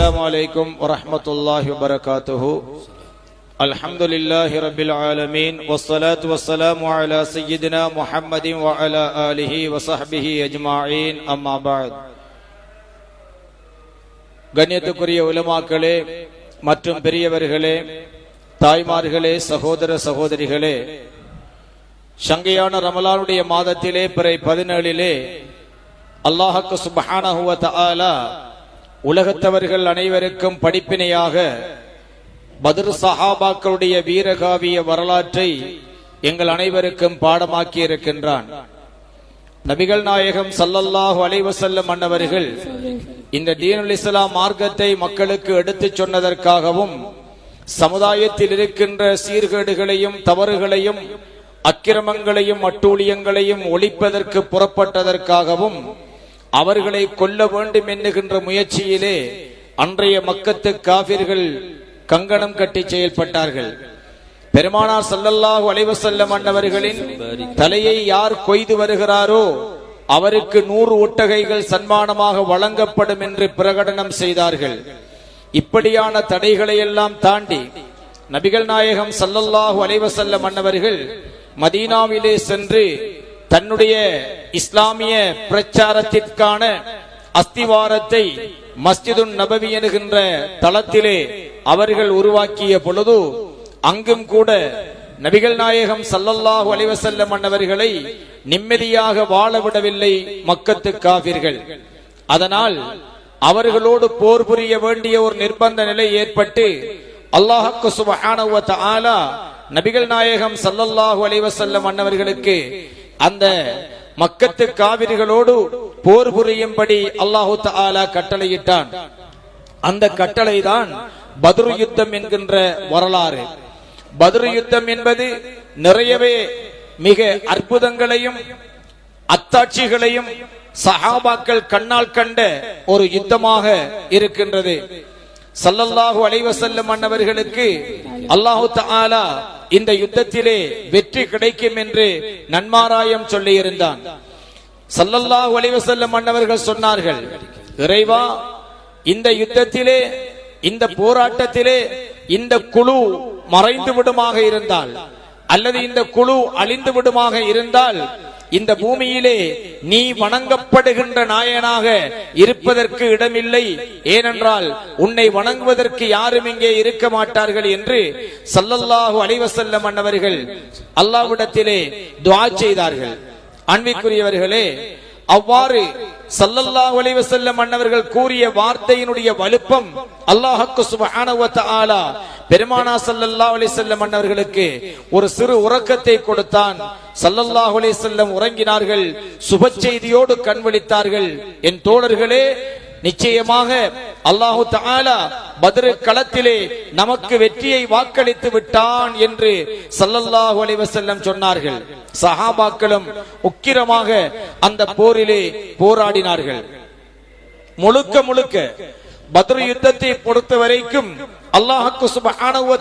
السلام عليكم ورحمة الله وبركاته الحمد لله رب العالمين والصلاة والسلام على سيدنا محمد وعلى آله وصحبه أجمعين أما بعد கண்ணியத்துக்குரிய உலமாக்களே மற்றும் பெரியவர்களே தாய்மார்களே சகோதர சகோதரிகளே சங்கையான ரமலானுடைய மாதத்திலே பிறை பதினேழிலே அல்லாஹக்கு சுபஹானஹுவ தஆலா உலகத்தவர்கள் அனைவருக்கும் படிப்பினையாக பத்ர் சஹாபாக்களுடைய வீரகாவிய வரலாற்றை எங்கள் அனைவருக்கும் பாடமாக்கி இருக்கின்றான் நபிகள் நாயகம் சல்லல்லாஹு அலைவசல்லம் அன்னவர்கள் இந்த தீனுல் இஸ்லாம் மார்க்கத்தை மக்களுக்கு எடுத்துச் சொன்னதற்காகவும் சமுதாயத்தில் இருக்கின்ற சீர்கேடுகளையும் தவறுகளையும் அக்கிரமங்களையும் அட்டூழியங்களையும் ஒழிப்பதற்கு புறப்பட்டதற்காகவும் அவர்களை கொல்ல வேண்டும் என்னுகின்ற முயற்சியிலே அன்றைய மக்கத்து காபிர்கள் கங்கணம் கட்டி செயல்பட்டார்கள். பெருமானார் சல்லல்லாஹு அலைவசல்லம் அன்னவர்களின் தலையை யார் கொய்து வருகிறாரோ அவருக்கு நூறு ஒட்டகைகள் சன்மானமாக வழங்கப்படும் என்று பிரகடனம் செய்தார்கள். இப்படியான தடைகளை எல்லாம் தாண்டி நபிகள் நாயகம் சல்லல்லாஹு அலைவசல்லம் அன்னவர்கள் மதீனாவிலே சென்று தன்னுடைய இஸ்லாமிய பிரச்சாரத்திற்கான அஸ்திவாரத்தை மஸ்ஜிதுன் நபவி என்கின்ற தளத்திலே அவர்கள் உருவாக்கிய பொழுது அங்கும் கூட நபிகள் நாயகம் சல்லல்லாஹு அலிவசல்லம் அன்னவர்களை நிம்மதியாக வாழ விடவில்லை மக்கத்து காவிர்கள் அதனால் அவர்களோடு போர் புரிய வேண்டிய ஒரு நிர்பந்த நிலை ஏற்பட்டு அல்லாஹக்கு சுபஹானஹு வ நபிகள் நாயகம் சல்லல்லாஹு அலைஹி அன்னவர்களுக்கு அந்த மக்கத்து காவிரிகளோடு போர் புரியும்படி அல்லாஹு தாலா கட்டளையிட்டான். அந்த கட்டளை தான் பத்ரு யுத்தம் என்கின்ற வரலாறு. பதுரு யுத்தம் என்பது நிறையவே மிக அற்புதங்களையும் அத்தாட்சிகளையும் சஹாபாக்கள் கண்ணால் கண்ட ஒரு யுத்தமாக இருக்கின்றது. சல்லல்லாஹு அலைவசல்லம் அன்னவர்களுக்கு அல்லாஹு தாலா இந்த யுத்தத்திலே வெற்றி கிடைக்கும் என்று நன்மாராயம் சொல்லி இருந்தான் சல்லல்லாஹு அலைவசல்லம் அன்னவர்கள் சொன்னார்கள் இறைவா இந்த யுத்தத்திலே இந்த போராட்டத்திலே இந்த குழு மறைந்து விடுமாக இருந்தால் அல்லது இந்த குழு அழிந்து விடுமாக இருந்தால் இந்த பூமியிலே நீ வணங்கப்படுகின்ற நாயனாக இருப்பதற்கு இடமில்லை. ஏனென்றால் உன்னை வணங்குவதற்கு யாரும் இங்கே இருக்க மாட்டார்கள் என்று சல்லல்லாஹு அலைவசல்லம் அன்னவர்கள் அல்லாவிடத்திலே துஆ செய்தார்கள். அன்பிற்குரியவர்களே அவ்வாறு சல்லல்லா அலைஹி செல்லும் மன்னவர்கள் கூறிய வார்த்தையினுடைய வலுப்பம் அல்லாஹக்கு சுப்ஹானஹு வ பெருமானா சல்லல்லா ஒளி செல்லும் மன்னவர்களுக்கு ஒரு சிறு உறக்கத்தை கொடுத்தான். சல்லல்லா ஒளி வஸல்லம் உறங்கினார்கள் சுப செய்தியோடு கண்விழித்தார்கள். என் தோழர்களே நிச்சயமாக அல்லாஹு தஆலா பத்ரு களத்திலே நமக்கு வெற்றியை வாக்களித்து விட்டான் என்று சல்லல்லாஹு அலைஹி சொன்னார்கள். சஹாபாக்களும் உக்கிரமாக அந்த போரிலே போராடினார்கள். முழுக்க முழுக்க பத்ரு யுத்தத்தை பொறுத்த வரைக்கும் அல்லாஹுக்கு சுப்ஹானஹு வ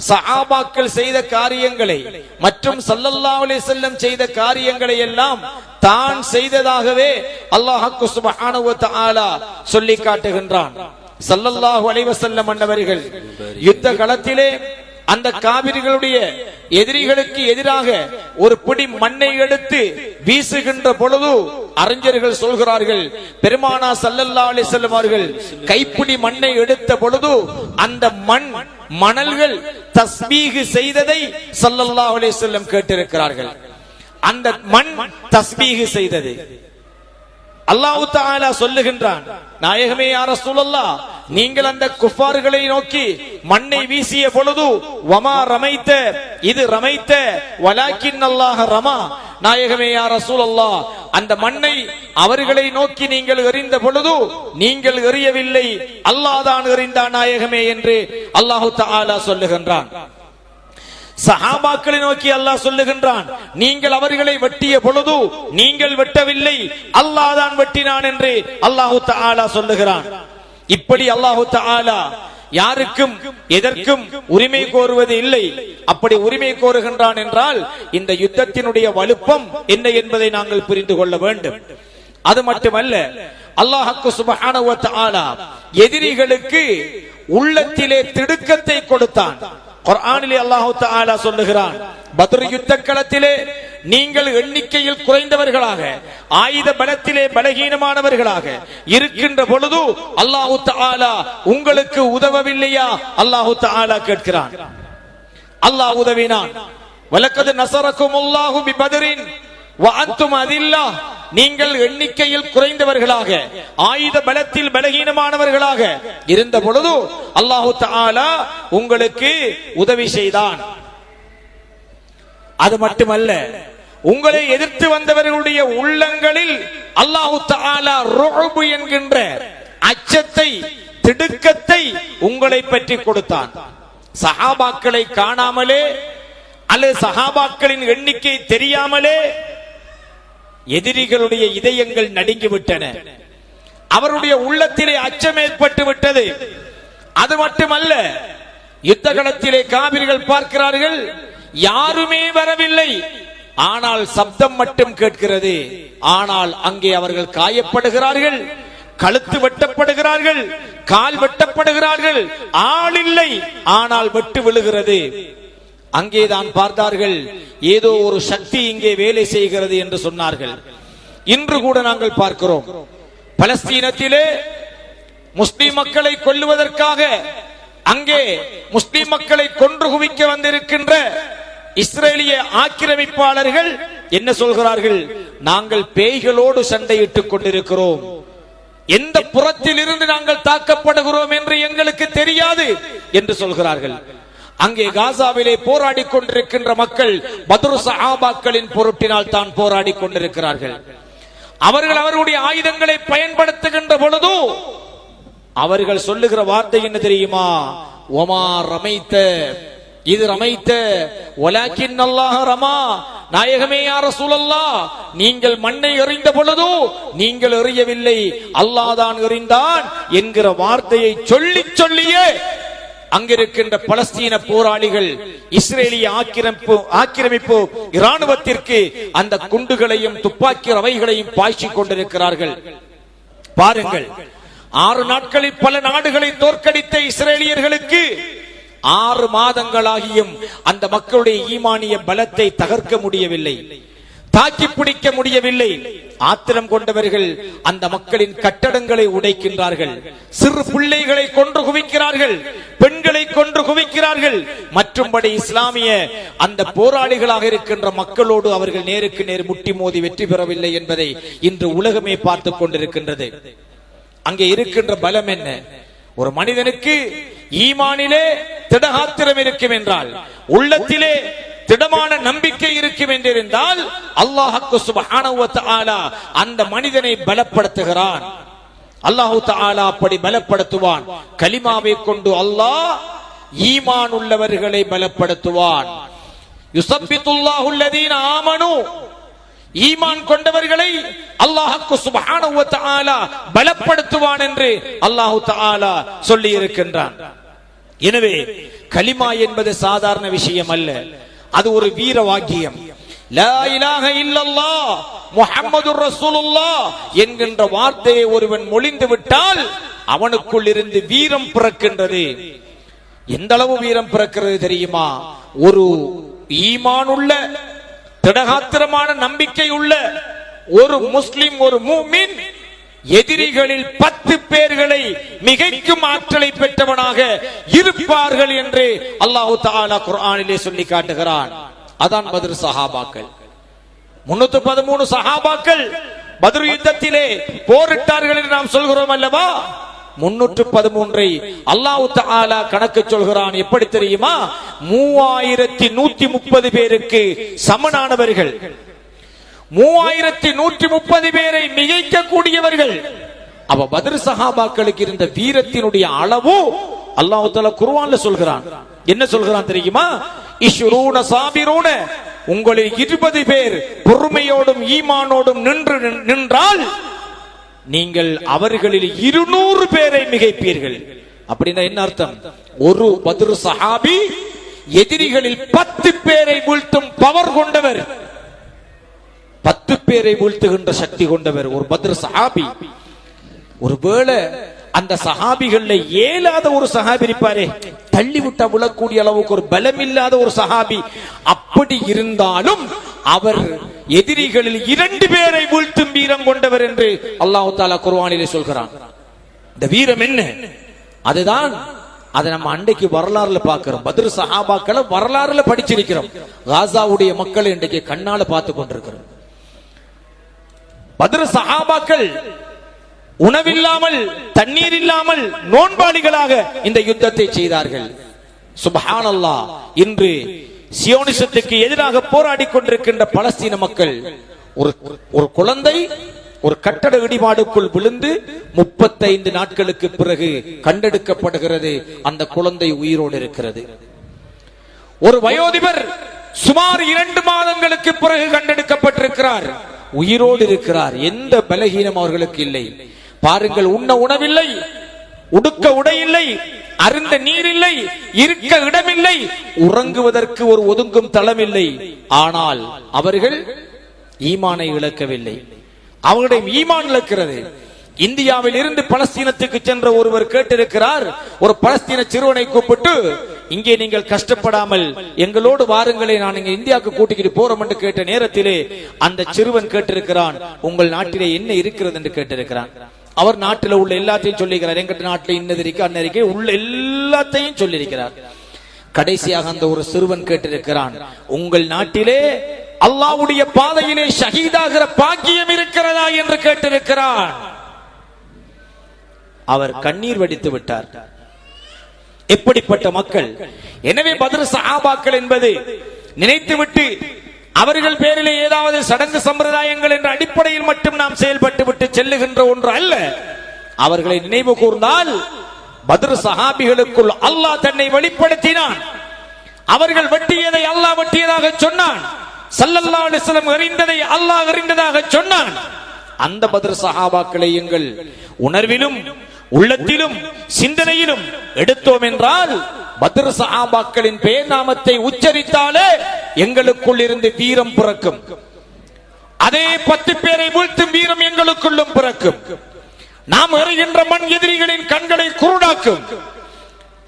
சஹாபாக்கள் செய்த காரியங்களை மற்றும் சல்லல்லா அலி செல்லம் செய்த காரியங்களை எல்லாம் தான் செய்ததாகவே அல்லாஹாக்கு சுப்ஹானஹு வ சொல்லி காட்டுகின்றான். சல்லல்லாஹு அலைவசல்லம் அன்னவர்கள் யுத்த களத்திலே அந்த காவிரிகளுடைய எதிரிகளுக்கு எதிராக ஒரு பிடி மண்ணை எடுத்து வீசுகின்ற பொழுது அறிஞர்கள் சொல்கிறார்கள் பெருமானா சல்லல்லா அலிசல்லம் அவர்கள் கைப்பிடி மண்ணை எடுத்த பொழுது அந்த மண் மணல்கள் தஸ்மீகு செய்ததை சல்லல்லா அலிசல்லம் கேட்டிருக்கிறார்கள். அந்த மண் தஸ்மீகு செய்தது. அல்லாஹு தாலா சொல்லுகின்றான் நாயகமே யார சூழல்லா நீங்கள் அந்த குஃபார்களை நோக்கி மண்ணை வீசிய பொழுது வமா ரமைத்த இது ரமைத்த வலாக்கின் அல்லாஹ ரமா. நாயகமே யார சூழல்லா அந்த மண்ணை அவர்களை நோக்கி நீங்கள் எறிந்த பொழுது நீங்கள் எறியவில்லை அல்லாஹ் தான் எறிந்தான் நாயகமே என்று அல்லாஹு தாலா சொல்லுகின்றான். சஹாபாக்களை நோக்கி அல்லாஹ் சொல்லுகின்றான் நீங்கள் அவர்களை வெட்டிய பொழுது நீங்கள் வெட்டவில்லை அல்லாஹ் தான் வெட்டினான் என்று அல்லாஹு தாலா சொல்லுகிறான். இப்படி அல்லாஹு தாலா யாருக்கும் எதற்கும் உரிமை கோருவது இல்லை. அப்படி உரிமை கோருகின்றான் என்றால் இந்த யுத்தத்தினுடைய வலுப்பம் என்ன என்பதை நாங்கள் புரிந்து கொள்ள வேண்டும். அது மட்டுமல்ல அல்லாஹக்கு சுப்ஹானஹு வ எதிரிகளுக்கு உள்ளத்திலே திடுக்கத்தை கொடுத்தான். குர்ஆனிலே அல்லாஹ் தஆலா சொல்லுகிறான் பத்ர் யுத்த களத்திலே நீங்கள் எண்ணிக்கையில் குறைந்தவர்களாக ஆயுத பலத்திலே பலகீனமானவர்களாக இருக்கின்ற பொழுது அல்லாஹு தாலா உங்களுக்கு உதவவில்லையா அல்லாஹு தாலா கேட்கிறான் அல்லாஹ் உதவினான் வலக்கது நசரக்கும் அல்லாஹு பி பதரின் வாத்தும் அதில்லா நீங்கள் எண்ணிக்கையில் குறைந்தவர்களாக ஆயுத பலத்தில் பலகீனமானவர்களாக இருந்த பொழுது அல்லாஹு தாலா உங்களுக்கு உதவி செய்தான். அது மட்டுமல்ல உங்களை எதிர்த்து வந்தவர்களுடைய உள்ளங்களில் அல்லாஹு தாலா ரோபு என்கின்ற அச்சத்தை திடுக்கத்தை உங்களை பற்றி கொடுத்தான். சஹாபாக்களை காணாமலே அல்லது சஹாபாக்களின் எண்ணிக்கை தெரியாமலே எதிரிகளுடைய இதயங்கள் நடுங்கிவிட்டன. அவருடைய உள்ளத்திலே அச்சம் ஏற்பட்டு விட்டது. அது மட்டுமல்ல யுத்த களத்திலே காவிரிகள் பார்க்கிறார்கள். யாருமே வரவில்லை. ஆனால் சப்தம் மட்டும் கேட்கிறது. ஆனால் அங்கே அவர்கள் காயப்படுகிறார்கள் கழுத்து வெட்டப்படுகிறார்கள் கால் வெட்டப்படுகிறார்கள். ஆள் இல்லை ஆனால் வெட்டு விழுகிறது. அங்கேதான் பார்த்தார்கள் ஏதோ ஒரு சக்தி இங்கே வேலை செய்கிறது என்று சொன்னார்கள். இன்று கூட நாங்கள் பார்க்கிறோம். பலஸ்தீனத்திலே முஸ்லிம் மக்களை கொல்லுவதற்காக அங்கே முஸ்லிம் மக்களை கொன்று குவிக்க வந்திருக்கின்ற இஸ்ரேலிய ஆக்கிரமிப்பாளர்கள் என்ன சொல்கிறார்கள்? நாங்கள் பேய்களோடு சண்டையிட்டுக் கொண்டிருக்கிறோம். எந்த புறத்தில் இருந்து நாங்கள் தாக்கப்படுகிறோம் என்று எங்களுக்கு தெரியாது என்று சொல்கிறார்கள். அங்கே காசாவிலே போராடி கொண்டிருக்கின்ற மக்கள் பத்ரு சஹாபாக்களின் பொருட்டினால் தான் போராடி கொண்டிருக்கிறார்கள். அவர்கள் அவர்களுடைய ஆயுதங்களை பயன்படுத்துகின்ற பொழுது அவர்கள் சொல்லுகிற வார்த்தை என்ன தெரியுமா? ஒமா ரமைத்த இது ரமைத்த ஒலாக்கின் அல்லாஹ் ரமா நாயகமே யார சூழல்லா நீங்கள் மண்ணை எறிந்த பொழுதோ நீங்கள் எறியவில்லை அல்லாஹ் தான் எறிந்தான் என்கிற வார்த்தையை சொல்லி சொல்லியே அங்கிருக்கின்ற பலஸ்தீன போராளிகள் இஸ்ரேலிய ஆக்கிரமிப்பு ஆக்கிரமிப்பு இராணுவத்திற்கு அந்த குண்டுகளையும் துப்பாக்கி ரவைகளையும் பாய்ச்சிக் கொண்டிருக்கிறார்கள். பாருங்கள். ஆறு நாட்களில் பல நாடுகளை தோற்கடித்த இஸ்ரேலியர்களுக்கு ஆறு மாதங்களாகியும் அந்த மக்களுடைய ஈமானிய பலத்தை தகர்க்க முடியவில்லை. தாக்கி பிடிக்க முடியவில்லை. ஆத்திரம் கொண்டவர்கள் அந்த மக்களின் கட்டடங்களை உடைக்கின்றார்கள். சிறு பிள்ளைகளை கொன்று குவிக்கிறார்கள். பெண்களை கொன்று குவிக்கிறார்கள். மற்றும்படி இஸ்லாமிய அந்த போராளிகளாக இருக்கின்ற மக்களோடு அவர்கள் நேருக்கு நேர் முட்டி மோதி வெற்றி பெறவில்லை என்பதை இன்று உலகமே பார்த்துக் கொண்டிருக்கின்றது. அங்கே இருக்கின்ற பலம் என்ன? ஒரு மனிதனுக்கு ஈமானிலே திடகாத்திரம் இருக்கும் என்றால் உள்ளத்திலே திடமான நம்பிக்கை இருக்கும் என்றிருந்தால் அல்லாஹுக்கு சுபஹானஹு ஆலா அந்த மனிதனை பலப்படுத்துகிறான். அல்லாஹு தாலா அப்படி பலப்படுத்துவான். கலிமாவை கொண்டு அல்லாஹ் ஈமான் உள்ளவர்களை பலப்படுத்துவான். யுசப்பித்துல்லாஹுல்லதீன ஆமனு. ஈமான் கொண்டவர்களை அல்லாஹுக்கு சுபஹானஹு வ தஆலா பலப்படுத்துவான் என்று அல்லாஹு தஆலா சொல்லி இருக்கின்றான் எனவே கலிமா என்பது சாதாரண விஷயம் அல்ல. அது ஒரு வீர வாக்கியம் லா இலாஹ என்கின்ற வார்த்தையை ஒருவன் மொழிந்து விட்டால் அவனுக்குள் இருந்து வீரம் பிறக்கின்றது. எந்த அளவு வீரம் பிறக்கிறது தெரியுமா? ஒரு ஈமானுள்ள திடகாத்திரமான நம்பிக்கை உள்ள ஒரு முஸ்லிம் ஒரு மூமின் எதிரிகளில் பத்து பேர்களை மிகைக்கும் ஆற்றலை பெற்றவனாக இருப்பார்கள் என்று அல்லாஹு தாலா குர்ஆனிலே சொல்லி காட்டுகிறான். அதான் பதில் சஹாபாக்கள். முன்னூத்தி பதிமூணு சஹாபாக்கள் பதில் யுத்தத்திலே போரிட்டார்கள் என்று நாம் சொல்கிறோம் அல்லவா? முன்னூற்று பதிமூன்றை அல்லாஹு தாலா கணக்கு சொல்கிறான். எப்படி தெரியுமா? மூவாயிரத்தி நூத்தி முப்பது பேருக்கு சமனானவர்கள். மூவாயிரத்தி நூற்றி முப்பது பேரை மிகைக்க கூடியவர்கள் அவ பதிர் சகாபாக்களுக்கு இருந்த வீரத்தினுடைய அளவு அல்லாஹு தாலா குர்ஆன்ல சொல்கிறான். என்ன சொல்கிறான் தெரியுமா? இஷ்ரூன சாபிரூன. உங்களில் இருபது பேர் பொறுமையோடும் ஈமானோடும் நின்று நின்றால் நீங்கள் அவர்களில் இருநூறு பேரை மிகைப்பீர்கள். அப்படின்னா என்ன அர்த்தம்? ஒரு பதிரு சஹாபி எதிரிகளில் பத்து பேரை வீழ்த்தும் பவர் கொண்டவர். பத்து பேரை வீழ்த்துகின்ற சக்தி கொண்டவர் ஒரு பத்ர சஹாபி. ஒருவேளை அந்த சஹாபிகள்ல ஏலாத ஒரு சஹாபி இருப்பாரே தள்ளி விட்டா விழக்கூடிய அளவுக்கு ஒரு பலம் இல்லாத ஒரு சஹாபி. அப்படி இருந்தாலும் அவர் எதிரிகளில் இரண்டு பேரை வீழ்த்தும் வீரம் கொண்டவர் என்று அல்லாஹு தாலா குர்வானிலே சொல்கிறான். இந்த வீரம் என்ன? அதுதான் அதை நம்ம அன்றைக்கு வரலாறுல பாக்குறோம் பத்ரு சஹாபாக்களை வரலாறுல படிச்சிருக்கிறோம். காசாவுடைய மக்களை இன்றைக்கு கண்ணால பார்த்து கொண்டிருக்கிறோம். மதுர சஹாபாக்கள் உணவில்லாமல் தண்ணீர் இல்லாமல் நோன்பாளிகளாக இந்த யுத்தத்தை செய்தார்கள். சுபஹானல்லா இன்று சியோனிசத்துக்கு எதிராக போராடி கொண்டிருக்கின்ற பலஸ்தீன மக்கள் ஒரு ஒரு குழந்தை ஒரு கட்டட இடிபாடுக்குள் விழுந்து முப்பத்தைந்து நாட்களுக்கு பிறகு கண்டெடுக்கப்படுகிறது. அந்த குழந்தை உயிரோடு இருக்கிறது. ஒரு வயோதிபர் சுமார் இரண்டு மாதங்களுக்கு பிறகு கண்டெடுக்கப்பட்டிருக்கிறார். உயிரோடு இருக்கிறார். எந்த பலகீனம் அவர்களுக்கு இல்லை. பாருங்கள் உண்ண உணவில்லை உடுக்க உடையில்லை அருந்த நீர் இல்லை இருக்க இடமில்லை உறங்குவதற்கு ஒரு ஒதுங்கும் தளமில்லை. ஆனால் அவர்கள் ஈமானை இழக்கவில்லை. அவர்களுடைய ஈமான் இழக்கிறது. இந்தியாவில் இருந்து பலஸ்தீனத்துக்கு சென்ற ஒருவர் கேட்டிருக்கிறார் ஒரு பலஸ்தீன சிறுவனை கூப்பிட்டு இங்கே நீங்கள் கஷ்டப்படாமல் எங்களோடு வாருங்களே நான் இங்க இந்தியாவுக்கு கூட்டிக்கிட்டு போறோம் என்று கேட்ட நேரத்திலே அந்த சிறுவன் கேட்டிருக்கிறான் உங்கள் நாட்டிலே என்ன இருக்கிறது? என்று கேட்டிருக்கிறான். அவர் நாட்டில் உள்ள எல்லாத்தையும் சொல்லியிருக்கிறார் எங்க நாட்டில் இன்னது இருக்கு அன்ன இருக்கு உள்ள எல்லாத்தையும் சொல்லியிருக்கிறார். கடைசியாக அந்த ஒரு சிறுவன் கேட்டிருக்கிறான் உங்கள் நாட்டிலே அல்லாவுடைய பாதையிலே ஷஹீதாகிற பாக்கியம் இருக்கிறதா? என்று கேட்டிருக்கிறான். அவர் கண்ணீர் வடித்து விட்டார். எப்படிப்பட்ட மக்கள்? எனவே பதில் சஹாபாக்கள் என்பது நினைத்துவிட்டு அவர்கள் பேரிலே ஏதாவது சடங்கு சம்பிரதாயங்கள் என்ற அடிப்படையில் மட்டும் நாம் செயல்பட்டு விட்டு செல்லுகின்ற ஒன்று அல்ல. அவர்களை நினைவு கூர்ந்தால் பத்ரு சஹாபிகளுக்குள் அல்லாஹ் தன்னை வெளிப்படுத்தினான். அவர்கள் வெட்டியதை அல்லாஹ் வெட்டியதாக சொன்னான். சல்லல்லா அலிஸ்லம் அறிந்ததை அல்லாஹ் அறிந்ததாக சொன்னான். அந்த பத்ர் சஹாபாக்களை எங்கள் உணர்விலும் உள்ளத்திலும் சிந்தனையிலும் எடுத்தோம் என்றால் பத்ர் சஹாபாக்களின் பெயர் நாமத்தை உச்சரித்தாலே எங்களுக்குள் இருந்து வீரம் பிறக்கும். அதே பத்து பேரை வீழ்த்தும் வீரம் எங்களுக்குள்ளும் பிறக்கும். நாம் எறிகின்ற மண் எதிரிகளின் கண்களை குருடாக்கும்.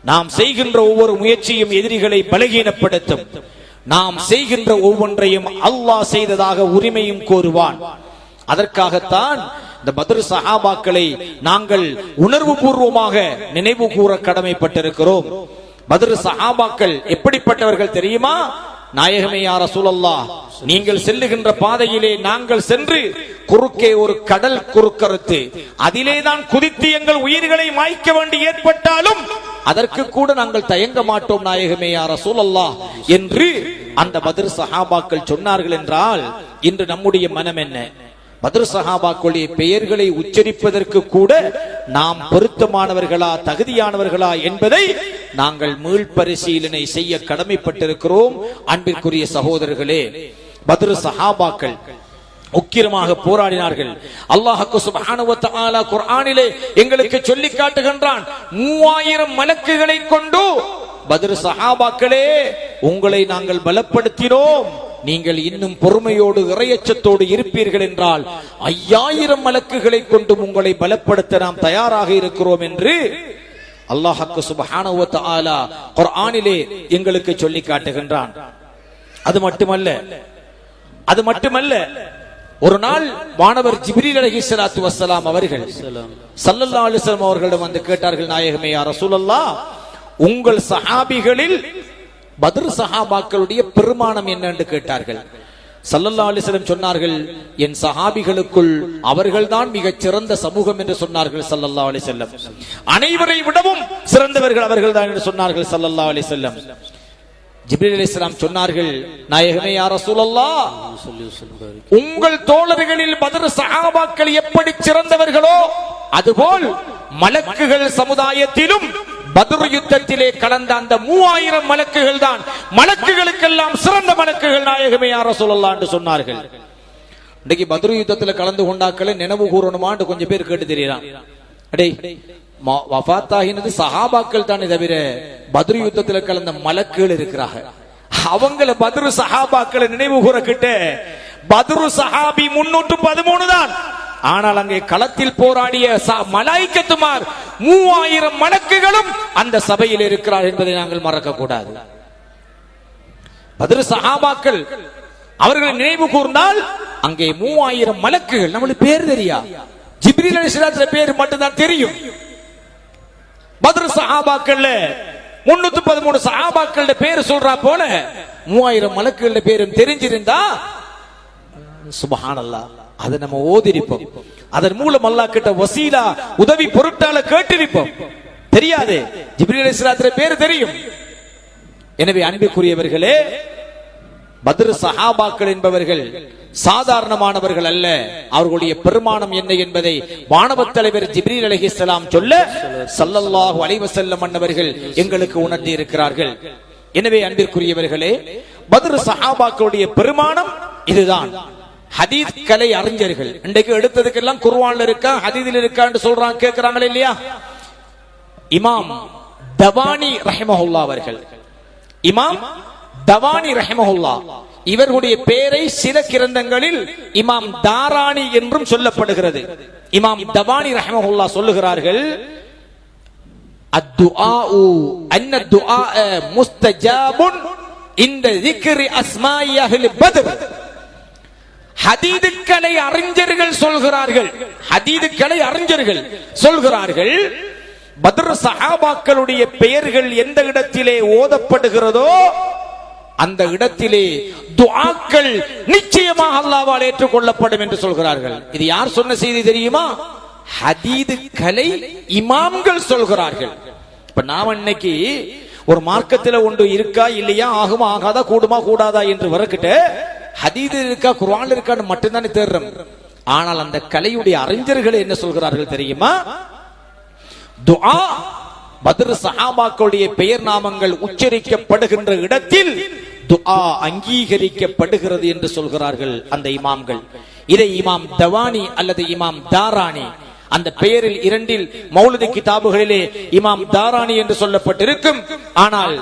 நாம் செய்கின்ற ஒவ்வொரு முயற்சியும் எதிரிகளை பலகீனப்படுத்தும். நாம் செய்கின்ற ஒவ்வொன்றையும் அல்லாஹ் செய்ததாக உரிமையும் கோருவான். அதற்காகத்தான் இந்த பத்ரு சஹாபாக்களை நாங்கள் உணர்வு பூர்வமாக நினைவு கூற கடமைப்பட்டிருக்கிறோம். பத்ரு சஹாபாக்கள் எப்படிப்பட்டவர்கள் தெரியுமா? நாயகமே யார சூழல்லா நீங்கள் செல்லுகின்ற பாதையிலே நாங்கள் சென்று குறுக்கே ஒரு கடல் குறுக்கறுத்து அதிலே தான் குதித்து எங்கள் உயிர்களை மாய்க்க வேண்டி ஏற்பட்டாலும் அதற்கு கூட நாங்கள் தயங்க மாட்டோம் நாயகமே யார சூழல்லா என்று அந்த பத்ர் சஹாபாக்கள் சொன்னார்கள் என்றால் இன்று நம்முடைய மனம் என்ன? மதுர சகாபாக்களுடைய பெயர்களை உச்சரிப்பதற்கு கூட நாம் பொருத்தமானவர்களா தகுதியானவர்களா என்பதை நாங்கள் மீள் பரிசீலனை செய்ய கடமைப்பட்டிருக்கிறோம். அன்பிற்குரிய சகோதரர்களே பத்ரு சஹாபாக்கள் உக்கிரமாக போராடினார்கள். அல்லாஹுக்கு சுப்ஹானஹு வ குர்ஆனிலே எங்களுக்கு சொல்லி காட்டுகின்றான் மூவாயிரம் மலக்குகளை கொண்டு பத்ரு சஹாபாக்களே உங்களை நாங்கள் பலப்படுத்தினோம். நீங்கள் இன்னும் பொறுமையோடு இறையச்சத்தோடு இருப்பீர்கள் என்றால் ஐயாயிரம் மலக்குகளை கொண்டு உங்களை பலப்படுத்த நாம் தயாராக இருக்கிறோம் என்று அல்லாஹக்கு சுப்ஹானஹு ஆலா குர்ஆனிலே எங்களுக்கு சொல்லி காட்டுகின்றான். அது மட்டுமல்ல அது மட்டுமல்ல ஒரு நாள் மாணவர் ஜிப்ரீல் அலைஹி ஸலாத்து அவர்கள் சல்லல்லா அலைஹி அவர்களிடம் வந்து கேட்டார்கள் நாயகமே யார் ரசூலல்லா உங்கள் சஹாபிகளில் பத்ர் சஹாபாக்களுடைய பெருமானம் என்ன என்று கேட்டார்கள். சல்லல்லா அலிஸ்லம் சொன்னார்கள் என் சஹாபிகளுக்குள் அவர்கள்தான் மிகச் சிறந்த சமூகம் என்று சொன்னார்கள் சல்லல்லா அலிசல்லம் அனைவரை விடவும் சிறந்தவர்கள் அவர்கள்தான் என்று சொன்னார்கள் சல்லல்லா அலிசல்லம் வஸல்லம். அலி இஸ்லாம் சொன்னார்கள் நாயகமே யார சூழல்லா உங்கள் தோழர்களில் பதர் சகாபாக்கள் எப்படி சிறந்தவர்களோ அதுபோல் மலக்குகள் சமுதாயத்திலும் பதுரு யுத்தத்திலே கலந்த அந்த மூவாயிரம் மலக்குகள் தான் மலக்குகளுக்கெல்லாம் சிறந்த மலக்குகள் நாயகமே யார சொல்லலாம் என்று சொன்னார்கள். இன்னைக்கு பத்ரு யுத்தத்துல கலந்து கொண்டாக்களை நினைவு கூறணுமான்னு கொஞ்சம் பேர் கேட்டு தெரியலாம் அடே ம- சஹாபாக்கள் தானே தவிர பத்ரு யுத்தத்துல கலந்த மலக்குகள் இருக்கிறாங்க அவங்கள பத்ரு சஹாபாக்களை நினைவு கூற கிட்ட பத்ரு சஹாபி முன்னூற்று பதிமூணு தான் ஆனால் அங்கே களத்தில் போராடிய ச- மலாய்க்கத்துமார் மூவாயிரம் மலக்குகளும் அந்த சபையில் இருக்கிறார் என்பதை நாங்கள் மறக்க கூடாது பதிரு சகாபாக்கள் அவர்களை நினைவு கூர்ந்தால் அங்கே மூவாயிரம் மலக்குகள். நம்மளுக்கு பேர் தெரியா? ஜிப்ரில் அலிஸ்லாத்துல பேர் மட்டும்தான் தெரியும். பத்ரு சஹாபாக்கள்ல முன்னூத்தி பதிமூணு சஹாபாக்கள பேர் சொல்றா போல மூவாயிரம் மலக்குகள பேரும் தெரிஞ்சிருந்தா சுபஹானல்லா அதை நம்ம ஓதிருப்போம். அதன் மூலம் அல்லாஹ் கிட்ட வசீலா உதவி பொருட்டால கேட்டிருப்போம். தெரியாது? ஜிப்ரீல் அலிஸ்லாத்துல பேர் தெரியும். எனவே அன்பிற்குரியவர்களே பத்ரு சஹாபாக்கள் என்பவர்கள் சாதாரணமானவர்கள் அல்ல. அவர்களுடைய பெருமானம் என்ன என்பதை வானவத் தலைவர் ஜிப்ரீல் அலைஹிஸ்ஸலாம் சொல்ல சல்லல்லாஹு அலைஹி வஸல்லம் அன்னவர்கள் எங்களுக்கு உணர்த்தி இருக்கிறார்கள். எனவே அன்பிற்குரியவர்களே பத்ரு சஹாபாக்களுடைய பெருமானம் இதுதான். ஹதீஸ் கலை அறிஞர்கள் இன்றைக்கு எடுத்ததுக்கெல்லாம் குர்ஆன்ல இருக்கா ஹதீஸில் இருக்கான்னு சொல்றாங்க கேக்குறாங்களே இல்லையா இமாம் தவானி ரஹிமஹுல்லா அவர்கள் இமாம் தவானி ரஹிமஹுல்லா இவர்களுடைய பெயரை சில கிரந்தங்களில் இமாம் தாராணி என்றும் சொல்லப்படுகிறது இமாம் தவானி ரஹிமஹுல்லா சொல்லுகிறார்கள் الدعاء أن الدعاء مستجاب عند ذكر أسماء أهل بدر ஹதீதுக்களை அறிஞர்கள் சொல்கிறார்கள். ஹதீதுக்களை அறிஞர்கள் சொல்கிறார்கள். பத்ர சஹாபாக்களுடைய பெயர்கள் எந்த இடத்திலே ஓதப்படுகிறதோ அந்த இடத்திலே துஆக்கள் நிச்சயமாக அல்லாஹ்வால் ஏற்றுக்கொள்ளப்படும் என்று சொல்கிறார்கள். இது யார் சொன்ன செய்தி தெரியுமா? ஹதீது கலை இமாம்கள் சொல்கிறார்கள். இப்ப நாம் இன்னைக்கு ஒரு மார்க்கத்தில் ஒன்று இருக்கா இல்லையா? ஆகுமா ஆகாதா கூடுமா கூடாதா என்று வரக்கிட்டு ஹதீது இருக்கா குர்ஆன் இருக்கான்னு மட்டும்தானே தேடுறோம். ஆனால் அந்த கலையுடைய அறிஞர்கள் என்ன சொல்கிறார்கள் தெரியுமா? துஆ பத்ரு சஹாபாக்களுடைய பெயர் நாமங்கள் உச்சரிக்கப்படுகின்ற இடத்தில் துஆ அங்கீகரிக்கப்படுகிறது என்று சொல்கிறார்கள் அந்த இமாம்கள். இதை இமாம் தவானி அல்லது இமாம் தாராணி அந்த பெயரில் இரண்டில் மௌலதி கிதாபுகளிலே இமாம் தாராணி என்று சொல்லப்பட்டிருக்கும். ஆனால்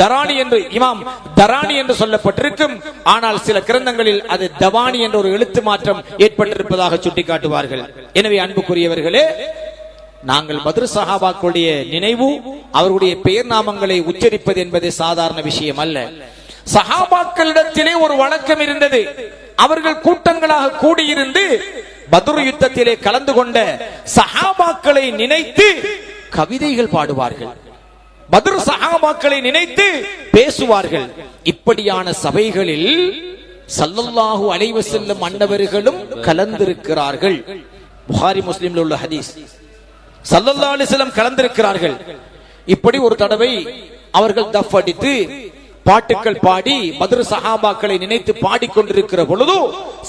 தராணி என்று இமாம் தராணி என்று சொல்லப்பட்டிருக்கும். ஆனால் சில கிரந்தங்களில் அது தவானி என்ற ஒரு எழுத்து மாற்றம் ஏற்பட்டிருப்பதாக சுட்டிக்காட்டுவார்கள். எனவே அன்புக்குரியவர்களே நாங்கள் பத்ரு சஹாபாக்களுடைய நினைவு அவர்களுடைய பெயர் நாமங்களை உச்சரிப்பது என்பது சாதாரண விஷயம் அல்ல. சஹாபாக்களிடத்திலே ஒரு வழக்கம் இருந்தது. அவர்கள் கூட்டங்களாக கூடியிருந்து பத்ரு யுத்தத்திலே கலந்து கொண்ட சஹாபாக்களை நினைத்து கவிதைகள் பாடுவார்கள். பத்ரு சஹாபாக்களை நினைத்து பேசுவார்கள். இப்படியான சபைகளில் சல்லல்லாஹு அலைஹி செல்லும் அன்னவர்களும் கலந்திருக்கிறார்கள். புகாரி முஸ்லிம்ல உள்ள ஹதீஸ். சல்லல்லா அலிஸ்லம் கலந்திருக்கிறார்கள். இப்படி ஒரு தடவை அவர்கள் தஃப் அடித்து பாட்டுக்கள் பாடி மதுர சஹாபாக்களை நினைத்து பாடிக்கொண்டிருக்கிற பொழுது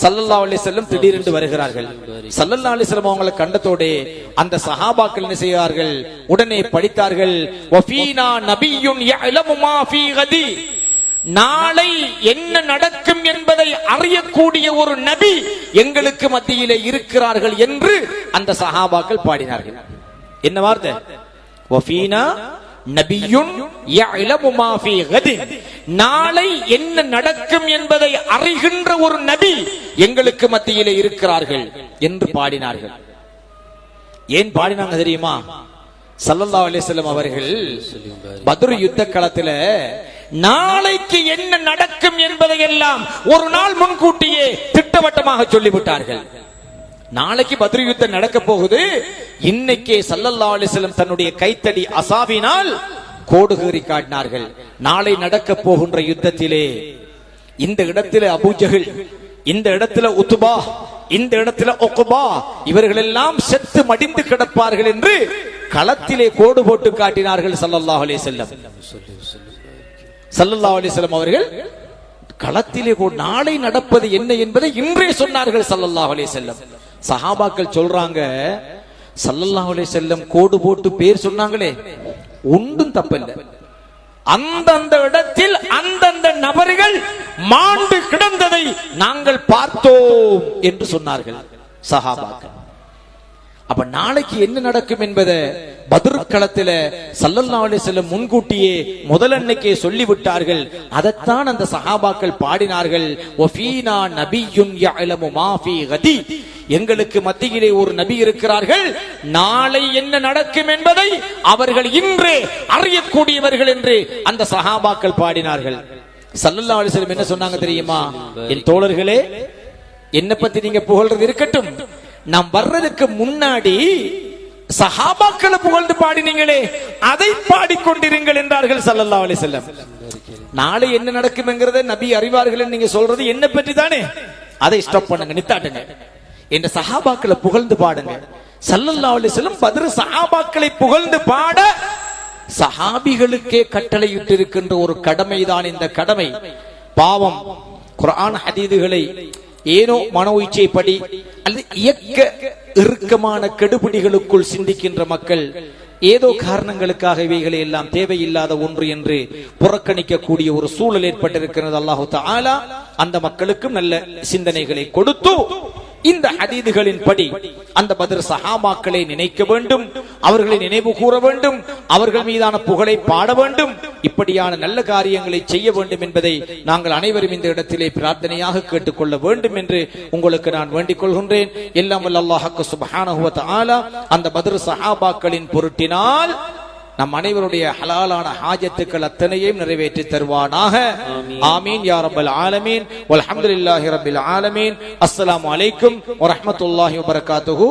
சல்லல்லா அலிஸ்லம் திடீரென்று வருகிறார்கள். சல்லல்லா அலிஸ்லம் அவங்களை கண்டத்தோடே அந்த சஹாபாக்கள் என்ன செய்வார்கள் உடனே படித்தார்கள். வஃபீனா கதி. நாளை என்ன நடக்கும் என்பதை அறியக்கூடிய ஒரு நபி எங்களுக்கு மத்தியிலே இருக்கிறார்கள் என்று அந்த சஹாபாக்கள் பாடினார்கள். என்ன வார்த்தை? நபியுன் நாளை என்ன நடக்கும் என்பதை அறிகின்ற ஒரு நபி எங்களுக்கு மத்தியிலே இருக்கிறார்கள் என்று பாடினார்கள். ஏன் பாடினாங்க தெரியுமா? சல்லல்லா அலிஸ்லம் அவர்கள் பத்ரு யுத்த களத்துல நாளைக்கு என்ன நடக்கும் என்பதை எல்லாம் ஒரு நாள் முன்கூட்டியே திட்டவட்டமாக சொல்லிவிட்டார்கள். நாளைக்கு பத்ரி யுத்தம் நடக்க போகுது. இன்னைக்கே சல்லல்லா அலிஸ்லம் தன்னுடைய கைத்தடி அசாவினால் கோடுகூறி காட்டினார்கள். நாளை நடக்க போகின்ற யுத்தத்திலே இந்த இடத்திலே அபூஜஹில் இந்த இடத்துல உத்துபா இந்த இடத்துல ஒக்குபா இவர்கள் எல்லாம் செத்து மடிந்து கிடப்பார்கள் என்று களத்திலே கோடு போட்டு காட்டினார்கள் சல்லல்லாஹ் அலைஹி வஸல்லம். சல்லல்லாஹு அலைஹி அவர்கள் களத்திலே நாளை நடப்பது என்ன என்பதை இன்றே சொன்னார்கள் சல்லல்லாஹ் அலைஹி செல்லம் சஹாபாக்கள் சொல்றாங்க சல்லல்லாஹு அலைஹி கோடு போட்டு பேர் சொன்னாங்களே ஒன்றும் தப்பில்லை. அந்தந்த இடத்தில் அந்தந்த நபர்கள் மாண்டு கிடந்ததை நாங்கள் பார்த்தோம் என்று சொன்னார்கள் சஹாபாக்கள். அப்ப நாளைக்கு என்ன நடக்கும் என்பதை பதிர்களத்தில களத்தில சல்லல்லா செல்லும் முன்கூட்டியே முதலன்னைக்கே சொல்லிவிட்டார்கள். அதைத்தான் அந்த சஹாபாக்கள் பாடினார்கள். ஒஃபீனா நபியுன் யஅலமு கதி. எங்களுக்கு மத்தியிலே ஒரு நபி இருக்கிறார்கள். நாளை என்ன நடக்கும் என்பதை அவர்கள் இன்று அறியக்கூடியவர்கள் என்று அந்த சஹாபாக்கள் பாடினார்கள். சல்லல்லா அலிஸ்லம் என்ன சொன்னாங்க தெரியுமா? என் தோழர்களே என்ன பத்தி நீங்க புகழ்றது இருக்கட்டும். நாம் வர்றதுக்கு முன்னாடி சஹாபாக்களை புகழ்ந்து பாடினீங்களே அதை பாடிக்கொண்டிருங்கள் என்றார்கள் சல்லல்லா அலிசல்லம் நாளை என்ன நடக்கும்ங்கிறத நபி அறிவார்கள் நீங்க சொல்றது என்ன பற்றி தானே அதை ஸ்டாப் பண்ணுங்க நித்தாட்டுங்க. என்ற சஹாபாக்களை புகழ்ந்து பாடுங்க. சல்லல்லா அலிசல்லம் பதிரு சஹாபாக்களை புகழ்ந்து பாட சஹாபிகளுக்கே கட்டளையிட்டு இருக்கின்ற ஒரு கடமைதான் இந்த கடமை. பாவம் குரான் ஹதீதுகளை ஏனோ மன இச்சைப்படி அல்லது இயக்க இறுக்கமான கெடுபிடிகளுக்குள் சிந்திக்கின்ற மக்கள் ஏதோ காரணங்களுக்காக இவைகளை எல்லாம் தேவையில்லாத ஒன்று என்று புறக்கணிக்கக்கூடிய ஒரு சூழல் ஏற்பட்டிருக்கிறது. அல்லாஹு தஆலா அந்த மக்களுக்கும் நல்ல சிந்தனைகளை கொடுத்து இந்த ஹதீதுகளின் படி அந்த பதிர் சஹாபாக்களை நினைக்க வேண்டும் அவர்களை நினைவு கூற வேண்டும் அவர்கள் மீதான புகழை பாட வேண்டும் இப்படியான நல்ல காரியங்களை செய்ய வேண்டும் என்பதை நாங்கள் அனைவரும் இந்த இடத்திலே பிரார்த்தனையாக கேட்டுக்கொள்ள வேண்டும் என்று உங்களுக்கு நான் வேண்டிக் கொள்கின்றேன். எல்லாம் வல்ல வ தஆலா. அந்த பதிர் சஹாபாக்களின் பொருட்டினால் நம் அனைவருடைய ஹலாலான ஹாஜத்துக்கள் அத்தனையும் நிறைவேற்றி தருவானாக. ஆமீன் யா ரப்பல் ஆலமீன். வல்ஹம்துலில்லாஹி ரப்பில் ஆலமீன். அஸ்ஸலாமு அலைக்கும் வரஹ்மத்துல்லாஹி வபரகாத்துஹு.